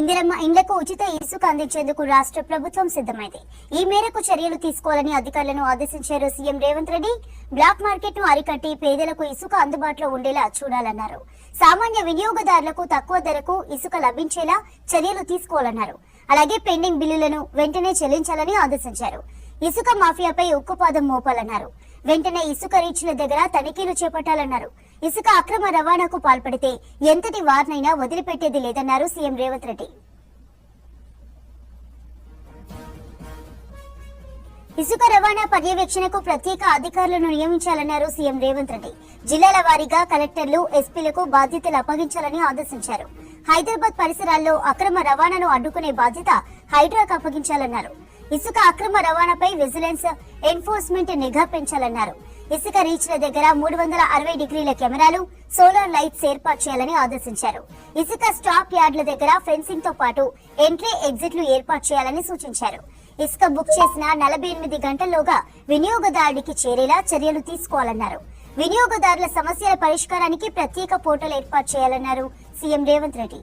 ఇందిరమ్మ ఇండ్లకు ఉచిత ఇసుక అందించేందుకు రాష్ట్ర ప్రభుత్వం సిద్ధమైంది. ఈ మేరకు చర్యలు తీసుకోవాలని అధికారులను ఆదేశించారు సీఎం రేవంత్ రెడ్డి. బ్లాక్ మార్కెట్ను అరికట్టి పేదలకు ఇసుక అందుబాటులో ఉండేలా చూడాలన్నారు. సామాన్య వినియోగదారులకు తక్కువ ధరకు ఇసుక లభించేలా చర్యలు తీసుకోవాలన్నారు. అలాగే పెండింగ్ బిల్లులను వెంటనే చెల్లించాలని ఆదేశించారు. ఇసుక మాఫియాపై ఉక్కుపాదం మోపాలన్నారు. వెంటనే ఇసుక రీచ్ల దగ్గర తనిఖీలు చేపట్టాలన్నారు. ఇసుక అక్రమ రవాణాకు పాల్పడితే ఎంతటి వారినైనా వదిలిపెట్టేది లేదన్నారు సీఎం రేవంత్ రెడ్డి. ఇసుక రవాణా పర్యవేక్షణకు ప్రత్యేక అధికారులను నియమించాలన్నారు సీఎం రేవంత్ రెడ్డి. జిల్లాల వారీగా కలెక్టర్లు ఎస్పీలకు బాధ్యతలు అప్పగించాలని ఆదేశించారు. హైదరాబాద్ పరిసరాల్లో అక్రమ రవాణాను అడ్డుకునే బాధ్యత హైడ్రాకు అప్పగించాలన్నారు. ఇసుక అక్రమ రవాణాపై విజిలెన్స్ ఎన్ఫోర్స్మెంట్ నిఘా పెంచాలన్నారు. ఇసుక రీచ్ల దగ్గర మూడు వందల అరవై డిగ్రీల కెమెరాలు సోలార్ లైట్స్ ఏర్పాటు చేయాలని ఆదేశించారు. ఇసుక స్టాప్ యార్డ్ల దగ్గర ఫెన్సింగ్తో పాటు ఎంట్రీ ఎగ్జిట్లు ఏర్పాటు చేయాలని సూచించారు. ఇసుక బుక్ చేసిన నలభై ఎనిమిది గంటల్లోగా వినియోగదారుడికి చేరేలా చర్యలు తీసుకోవాలన్నారు. వినియోగదారుల సమస్యల పరిష్కారానికి ప్రత్యేక పోర్టల్ ఏర్పాటు చేయాలన్నారు సీఎం రేవంత్ రెడ్డి.